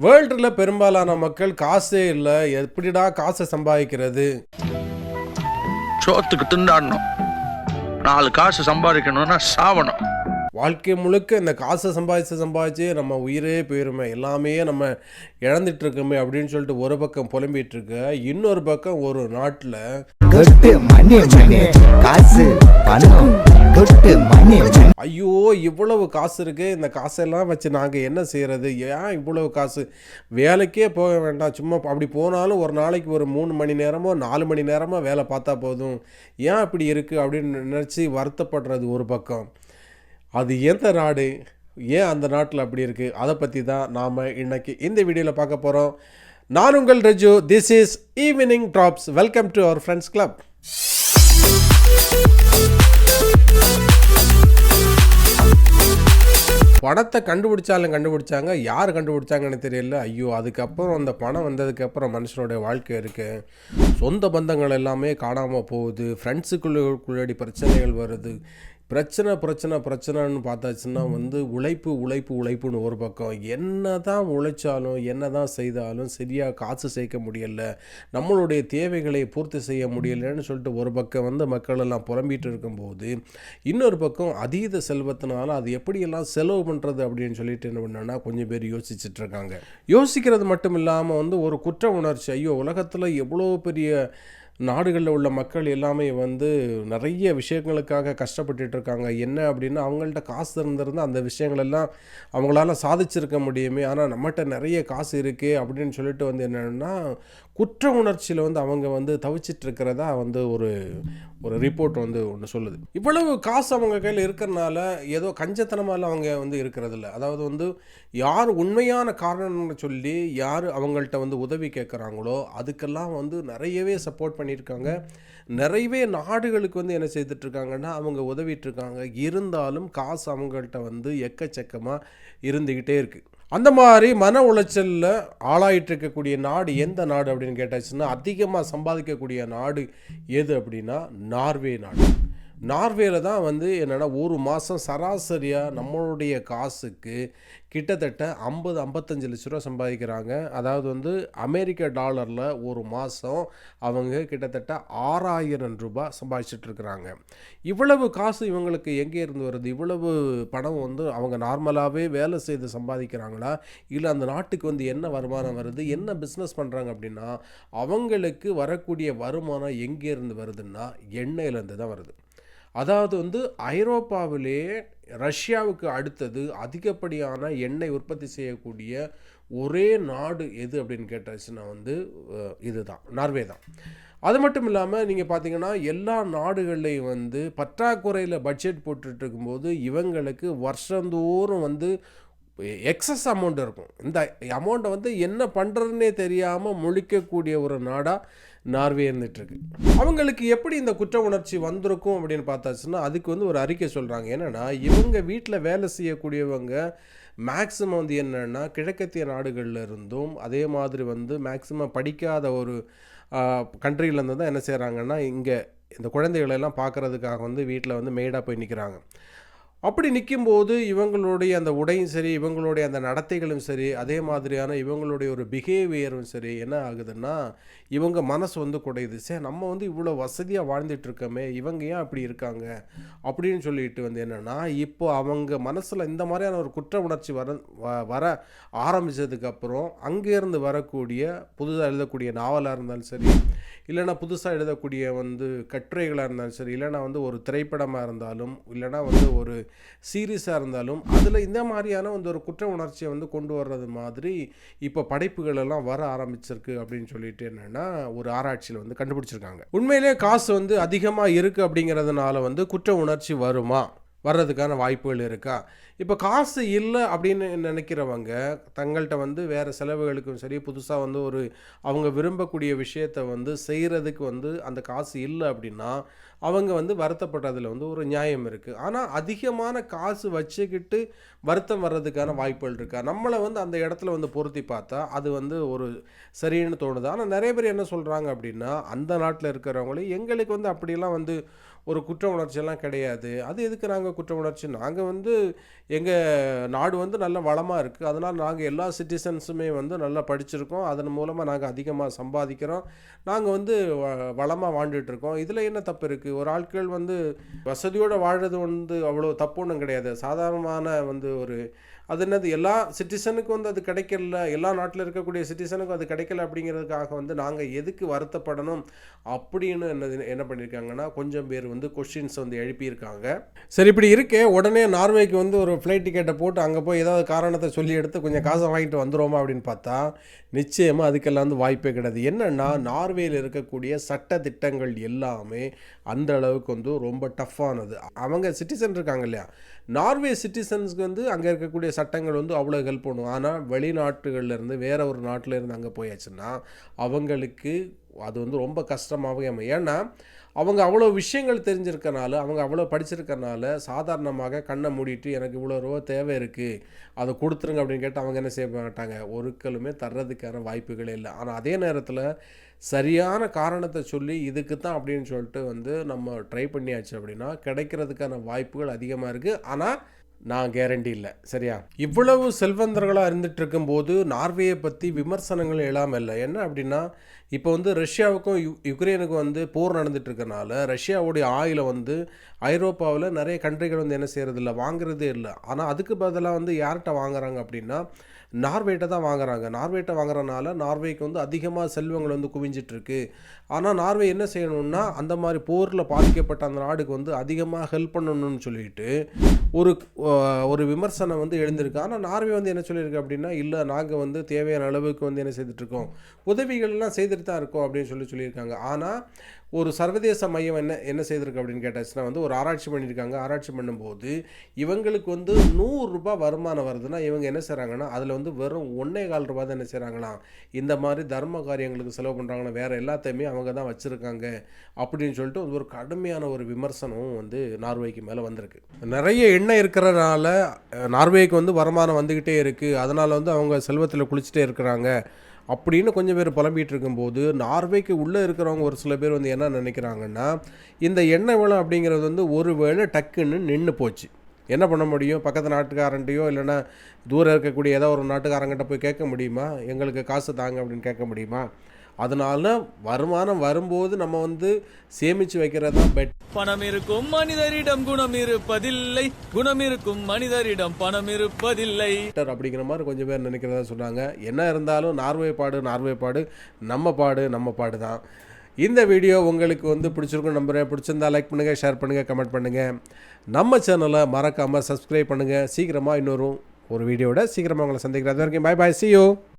வேர்ல்டில் பெரும்பாலான மக்கள் காசே இல்லை. எப்படிடா காசை சம்பாதிக்கிறது? சோத்துக்கு திண்டாடணும். நாலு காசு சம்பாதிக்கணும்னா சாவணும். வாழ்க்கை முழுக்க இந்த காசை சம்பாதிச்சு சம்பாதிச்சு நம்ம உயிரே போயிருமே. எல்லாமே நம்ம இழந்துட்டு இருக்கோமே அப்படின்னு சொல்லிட்டு ஒரு பக்கம் புலம்பிட்டு இருக்க. இன்னொரு பக்கம் ஒரு நாட்டில் கொட்டு மணி மணி காசு பணம். மணி ஐயோ இவ்வளவு காசு இருக்கு. இந்த காசெல்லாம் வச்சு நாங்கள் என்ன செய்கிறது ஏன் இவ்வளவு காசு? வேலைக்கே போக வேண்டாம். சும்மா அப்படி போனாலும் ஒரு நாளைக்கு ஒரு மூணு மணி நேரமோ நாலு மணி நேரமோ வேலை பார்த்தா போதும். ஏன் இப்படி இருக்குது அப்படின்னு நினச்சி வருத்தப்படுறது ஒரு பக்கம். அது எந்த நாடு? ஏன் அந்த நாட்டில் அப்படி இருக்குது அதை பற்றி தான் நாம் இன்னைக்கு இந்த வீடியோவில் பார்க்க போகிறோம் நான் உங்கள் Raju. This is evening drops welcome to our friends club பணத்தை கண்டுபிடிச்சாலும் கண்டுபிடிச்சாங்க யார் கண்டுபிடிச்சாங்கன்னு தெரியல. ஐயோ அதுக்கப்புறம் அந்த பணம் வந்ததுக்கப்புறம் மனுஷனுடைய வாழ்க்கை இருக்குது சொந்த பந்தங்கள் எல்லாமே காணாமல் போகுது. ஃப்ரெண்ட்ஸுக்குள்ளே பிரச்சனைகள் வருது. பிரச்சனை பிரச்சனை பிரச்சனைன்னு பார்த்தாச்சுன்னா வந்து உழைப்பு உழைப்பு உழைப்புன்னு ஒரு பக்கம். என்ன தான் உழைச்சாலும் என்ன தான் செய்தாலும் சரியாக காசு சேர்க்க முடியல. நம்மளுடைய தேவைகளை பூர்த்தி செய்ய முடியலன்னு சொல்லிட்டு ஒரு பக்கம் வந்து மக்கள் எல்லாம் புலம்பிட்டு இருக்கும்போது இன்னொரு பக்கம் அதீத செல்வத்தினால அது எப்படியெல்லாம் செலவு பண்ணுறது அப்படின்னு சொல்லிட்டு என்ன பண்ணனா கொஞ்சம் பேர் யோசிச்சுட்டு இருக்காங்க. யோசிக்கிறது மட்டும் இல்லாமல் வந்து ஒரு குற்ற உணர்ச்சி ஐயோ உலகத்தில் எவ்வளோ பெரிய நாடுகளில் உள்ள மக்கள் எல்லாமே வந்து நிறைய விஷயங்களுக்காக கஷ்டப்பட்டுட்டு இருக்காங்க என்ன அப்படின்னா அவங்கள்ட்ட காசு இருந்திருந்தால் அந்த விஷயங்களெல்லாம் அவங்களால சாதிச்சிருக்க முடியுமே. ஆனால் நம்மகிட்ட நிறைய காசு இருக்குது அப்படின்னு சொல்லிட்டு வந்து என்னென்னா குற்ற உணர்ச்சியில் வந்து அவங்க வந்து தவிச்சிட்ருக்கிறதா வந்து ஒரு ஒரு ரிப்போர்ட் வந்து ஒன்று சொல்லுது. இவ்வளவு காசு அவங்க கையில் இருக்கிறனால ஏதோ கஞ்சத்தனமால அவங்க வந்து இருக்கிறதில்ல. அதாவது வந்து யார் உண்மையான காரணம்னு சொல்லி யார் அவங்கள்ட்ட வந்து உதவி கேட்குறாங்களோ அதுக்கெல்லாம் வந்து நிறையவே சப்போர்ட் பண்ணியிருக்காங்க. நிறையவே நாடுகளுக்கு வந்து என்ன செய்துட்ருக்காங்கன்னா அவங்க உதவிட்டு இருக்காங்க இருந்தாலும் காசு அவங்கள்ட்ட வந்து எக்கச்சக்கமாக இருந்துக்கிட்டே இருக்குது அந்த மாதிரி மன உளைச்சலில் ஆளாயிட்டு இருக்கக்கூடிய நாடு எந்த நாடு அப்படின்னு கேட்டாச்சுன்னா அதிகமாக சம்பாதிக்கக்கூடிய நாடு எது அப்படின்னா நார்வே நாடு. நார்வேல தான் வந்து என்னென்னா ஒரு மாதம் சராசரியாக நம்மளுடைய காசுக்கு கிட்டத்தட்ட ஐம்பது ஐம்பத்தஞ்சு லட்ச ரூபா சம்பாதிக்கிறாங்க. அதாவது வந்து அமெரிக்க டாலரில் ஒரு மாதம் அவங்க கிட்டத்தட்ட ஆறாயிரம் ரூபாய் சம்பாதிச்சிட்டுருக்குறாங்க இவ்வளவு காசு இவங்களுக்கு எங்கே இருந்து வருது? இவ்வளவு பணம் வந்து அவங்க நார்மலாகவே வேலை செய்து சம்பாதிக்கிறாங்களா? இல்லை அந்த நாட்டுக்கு வந்து என்ன வருமானம் வருது? என்ன பிஸ்னஸ் பண்ணுறாங்க அப்படின்னா அவங்களுக்கு வரக்கூடிய வருமானம் எங்கே இருந்து வருதுன்னா எண்ணெயிலேருந்து தான் வருது. அதாவது வந்து ஐரோப்பாவிலே ரஷ்யாவுக்கு அடுத்தது அதிகப்படியான எண்ணெய் உற்பத்தி செய்யக்கூடிய ஒரே நாடு எது அப்படின்னு கேட்டாச்சுன்னா வந்து இதுதான் நார்வே தான். அது மட்டும் இல்லாமல் நீங்கள் பார்த்தீங்கன்னா எல்லா நாடுகள்லையும் வந்து பற்றாக்குறையில் பட்ஜெட் போட்டுட்டு இருக்கும்போது இவங்களுக்கு வருஷந்தோறும் வந்து எக்ஸஸ் அமௌண்ட் இருக்கும். இந்த அமௌண்ட்டை வந்து என்ன பண்ணுறதுனே தெரியாமல் முழிக்கக்கூடிய ஒரு நாடாக நார்வே இருந்துகிட்ருக்கு அவங்களுக்கு எப்படி இந்த குற்ற உணர்ச்சி வந்திருக்கும் அப்படின்னு பார்த்தாச்சுன்னா அதுக்கு வந்து ஒரு அறிக்கை சொல்கிறாங்க என்னென்னா இவங்க வீட்டில் வேலை செய்யக்கூடியவங்க மேக்ஸிமம் வந்து என்னென்னா கிழக்கத்திய நாடுகளில் இருந்தும் அதே மாதிரி வந்து மேக்ஸிமம் படிக்காத ஒரு கண்ட்ரியிலேருந்து தான் என்ன செய்கிறாங்கன்னா இங்கே இந்த குழந்தைகளெல்லாம் பார்க்குறதுக்காக வந்து வீட்டில் வந்து மெய்டாக போய் நிற்கிறாங்க அப்படி நிற்கும்போது இவங்களுடைய அந்த உடையும் சரி இவங்களுடைய அந்த நடத்தைகளும் சரி அதே மாதிரியான இவங்களுடைய ஒரு பிஹேவியரும் சரி என்ன ஆகுதுன்னா இவங்க மனசு வந்து குடையுது. சரி நம்ம வந்து இவ்வளோ வசதியாக வாழ்ந்துட்டுருக்கோமே இவங்க ஏன் அப்படி இருக்காங்க? அப்படின்னு சொல்லிட்டு வந்து என்னென்னா இப்போ அவங்க மனசில் இந்த மாதிரியான ஒரு குற்ற உணர்ச்சி வர வ- வர ஆரம்பித்ததுக்கப்புறம் அங்கேருந்து வரக்கூடிய புதுதாக எழுதக்கூடிய நாவலாக இருந்தாலும் சரி இல்லைன்னா புதுசாக எழுதக்கூடிய வந்து கட்டுரைகளாக இருந்தாலும் சரி இல்லைன்னா வந்து ஒரு திரைப்படமாக இருந்தாலும் இல்லைன்னா வந்து ஒரு சீரீஸாக இருந்தாலும் அதில் இந்த மாதிரியான வந்து ஒரு குற்ற உணர்ச்சியை வந்து கொண்டு வர்றது மாதிரி இப்போ படைப்புகள் எல்லாம் வர ஆரம்பிச்சிருக்கு அப்படின்னு சொல்லிட்டு என்னென்னா ஒரு ஆராய்ச்சியில் வந்து கண்டுபிடிச்சிருக்காங்க. உண்மையிலே காசு வந்து அதிகமாக இருக்குது அப்படிங்கிறதுனால வந்து குற்ற உணர்ச்சி வருமா? வர்றதுக்கான வாய்ப்புகள் இருக்கா? இப்போ காசு இல்லை அப்படின்னு நினைக்கிறவங்க தங்கள்கிட்ட வந்து வேறு செலவுகளுக்கும் சரி புதுசாக வந்து ஒரு அவங்க விரும்பக்கூடிய விஷயத்தை வந்து செய்கிறதுக்கு வந்து அந்த காசு இல்லை அப்படின்னா அவங்க வந்து வருத்தப்படுறதுல வந்து ஒரு நியாயம் இருக்குது ஆனால் அதிகமான காசு வச்சுக்கிட்டு வருத்தம் வர்றதுக்கான வாய்ப்புகள் இருக்கா. நம்மளை வந்து அந்த இடத்துல வந்து பொருத்தி பார்த்தா அது வந்து ஒரு சரின்னு தோணுது. ஆனால் நிறைய பேர் என்ன சொல்கிறாங்க அப்படின்னா அந்த நாட்டில் இருக்கிறவங்களே எங்களுக்கு வந்து அப்படியெல்லாம் வந்து ஒரு குற்ற உணர்ச்சியெல்லாம் கிடையாது. அது எதுக்கு நாங்கள் குற்ற உணர்ச்சி? நாங்கள் வந்து எங்கள் நாடு வந்து நல்ல வளமாக இருக்குது அதனால் நாங்கள் எல்லா சிட்டிசன்ஸுமே வந்து நல்லா படிச்சிருக்கோம். அதன் மூலமாக நாங்கள் அதிகமாக சம்பாதிக்கிறோம். நாங்கள் வந்து வ- வளமாக வாழ்ந்துட்டுருக்கோம் இதில் என்ன தப்பு இருக்குது ஒரு ஆட்கள் வந்து வசதியோடு வாழ்கிறது வந்து அவ்வளோ தப்பு ஒன்றும் கிடையாது. சாதாரணமான வந்து ஒரு அது என்னது எல்லா சிட்டிசனுக்கும் வந்து அது கிடைக்கல எல்லா நாட்டில் இருக்கக்கூடிய சிட்டிசனுக்கும் அது கிடைக்கல அப்படிங்கிறதுக்காக வந்து நாங்கள் எதுக்கு வருத்தப்படணும் அப்படின்னு என்னது என்ன பண்ணியிருக்காங்கன்னா கொஞ்சம் பேர் வந்து கொஷின்ஸ் வந்து எழுப்பியிருக்காங்க. சரி இப்படி இருக்கே உடனே நார்வேக்கு வந்து ஒரு ஃப்ளைட் டிக்கெட்டை போட்டு அங்கே போய் ஏதாவது காரணத்தை சொல்லி எடுத்து கொஞ்சம் காசை வாங்கிட்டு வந்துடுவோமா அப்படின்னு பார்த்தா நிச்சயமாக அதுக்கெல்லாம் வந்து வாய்ப்பே கிடையாது. என்னென்னா நார்வேயில் இருக்கக்கூடிய சட்ட திட்டங்கள் எல்லாமே அந்த அளவுக்கு வந்து ரொம்ப டஃப்பானது அவங்க சிட்டிசன் இருக்காங்க இல்லையா நார்வே சிட்டிசன்ஸ்க்கு வந்து அங்கே இருக்கக்கூடிய சட்டங்கள் வந்து அவ்வளோ ஹெல்ப் பண்ணும். ஆனால் வெளிநாட்டுகள்லேருந்து வேற ஒரு நாட்டில் இருந்து அங்கே போயாச்சுன்னா அவங்களுக்கு அது வந்து ரொம்ப கஷ்டமாகவே அமையும். ஏன்னா அவங்க அவ்வளோ விஷயங்கள் தெரிஞ்சிருக்கனால அவங்க அவ்வளோ படிச்சிருக்கனால சாதாரணமாக கண்ணை மூடிட்டு எனக்கு இவ்வளோ ரூபா தேவை இருக்குது அதை கொடுத்துருங்க அப்படின்னு கேட்டு அவங்க என்ன செய்ய மாட்டாங்க? ஒருக்களுமே தர்றதுக்கான வாய்ப்புகளே இல்லை. ஆனால் அதே நேரத்தில் சரியான காரணத்தை சொல்லி இதுக்கு தான் அப்படின்னு சொல்லிட்டு வந்து நம்ம ட்ரை பண்ணியாச்சு அப்படின்னா கிடைக்கிறதுக்கான வாய்ப்புகள் அதிகமாக இருக்குது ஆனால் நான் கேரண்டி இல்லை. சரியா? இவ்வளவு செல்வந்தர்களாக இருந்துட்டு இருக்கும்போது நார்வேயை பற்றி விமர்சனங்கள் எழாமல் இல்லை. என்ன அப்படின்னா இப்போ வந்து ரஷ்யாவுக்கும் யு யுக்ரைனுக்கும் வந்து போர் நடந்துட்டு இருக்கனால ரஷ்யாவுடைய ஆயிலை வந்து ஐரோப்பாவில் நிறைய கண்ட்ரிகள் வந்து என்ன செய்கிறதில்ல வாங்குறதே இல்லை. ஆனால் அதுக்கு பதிலாக வந்து யார்கிட்ட வாங்குறாங்க அப்படின்னா நார்வேட்டை தான் வாங்குறாங்க. நார்வேட்டை வாங்குறனால நார்வேக்கு வந்து அதிகமாக செல்வங்கள் வந்து குவிஞ்சிட்ருக்கு. ஆனால் நார்வே என்ன செய்யணும்னா அந்த மாதிரி போரில் பாதிக்கப்பட்ட அந்த நாடுக்கு வந்து அதிகமாக ஹெல்ப் பண்ணணும்னு சொல்லிட்டு ஒரு ஒரு விமர்சனம் வந்து எழுந்திருக்கு. ஆனால் நார்வே வந்து என்ன சொல்லியிருக்கு அப்படின்னா இல்லை நாங்கள் வந்து தேவையான அளவுக்கு வந்து என்ன செய்துட்ருக்கோம். உதவிகள்லாம் செய்துட்டு தான் இருக்கோம் அப்படின்னு சொல்லி சொல்லியிருக்காங்க. ஆனால் ஒரு சர்வதேச மையம் என்ன என்ன செய்திருக்கு அப்படின்னு கேட்டாச்சுன்னா வந்து ஒரு ஆராய்ச்சி பண்ணியிருக்காங்க. ஆராய்ச்சி பண்ணும்போது இவங்களுக்கு வந்து நூறுரூபா வருமானம் வருதுன்னா இவங்க என்ன செய்கிறாங்கன்னா அதில் வந்து வந்து வெறும் ஒன்றே கால் ரூபா தான் என்ன செய்கிறாங்களாம் இந்த மாதிரி தர்ம காரியங்களுக்கு செலவு பண்ணுறாங்கன்னா வேறு எல்லாத்தையுமே அவங்க தான் வச்சுருக்காங்க அப்படின்னு சொல்லிட்டு ஒரு கடுமையான ஒரு விமர்சனமும் வந்து நார்வேக்கு மேலே வந்திருக்கு. நிறைய எண்ணெய் இருக்கிறனால நார்வேக்கு வந்து வருமானம் வந்துக்கிட்டே இருக்குது அதனால் வந்து அவங்க செல்வத்தில் குளிச்சுட்டே இருக்கிறாங்க அப்படின்னு கொஞ்சம் பேர் புலம்பிகிட்டு இருக்கும்போது நார்வேக்கு உள்ளே இருக்கிறவங்க ஒரு சில பேர் வந்து என்ன நினைக்கிறாங்கன்னா இந்த எண்ணெய் வளம் அப்படிங்கிறது வந்து ஒரு வேளை டக்குன்னு நின்று போச்சு. என்ன பண்ண முடியும்? பக்கத்து நாட்டுக்காரன்ட்டையோ இல்லைன்னா தூரம் இருக்கக்கூடிய ஏதோ ஒரு நாட்டுக்காரங்கிட்ட போய் கேட்க முடியுமா? எங்களுக்கு காசு தாங்க அப்படின்னு கேட்க முடியுமா? அதனால வருமானம் வரும்போது நம்ம வந்து சேமித்து வைக்கிறது தான் பெட் பணம் இருக்கும் மனிதரிடம் குணம் இருப்பதில்லை. குணம் இருக்கும் மனிதரிடம் பணம் இருப்பதில்லை. அப்படிங்கிற மாதிரி கொஞ்சம் பேர் நினைக்கிறதா சொன்னாங்க. என்ன இருந்தாலும் நார்வே பாடு நார்வே பாடு நம்ம பாடு நம்ம பாடு தான். இந்த வீடியோ உங்களுக்கு வந்து பிடிச்சிருக்கும் நம்புகிறேன் பிடிச்சிருந்தா லைக் பண்ணுங்கள் ஷேர் பண்ணுங்கள் கமெண்ட் பண்ணுங்கள் நம்ம சேனலை மறக்காமல் சப்ஸ்கிரைப் பண்ணுங்கள் சீக்கிரமாக இன்னொரு ஒரு வீடியோட சீக்கிரமாக உங்களை சந்திக்கிறேன். அது வரைக்கும் பாய் பாய் சி யூ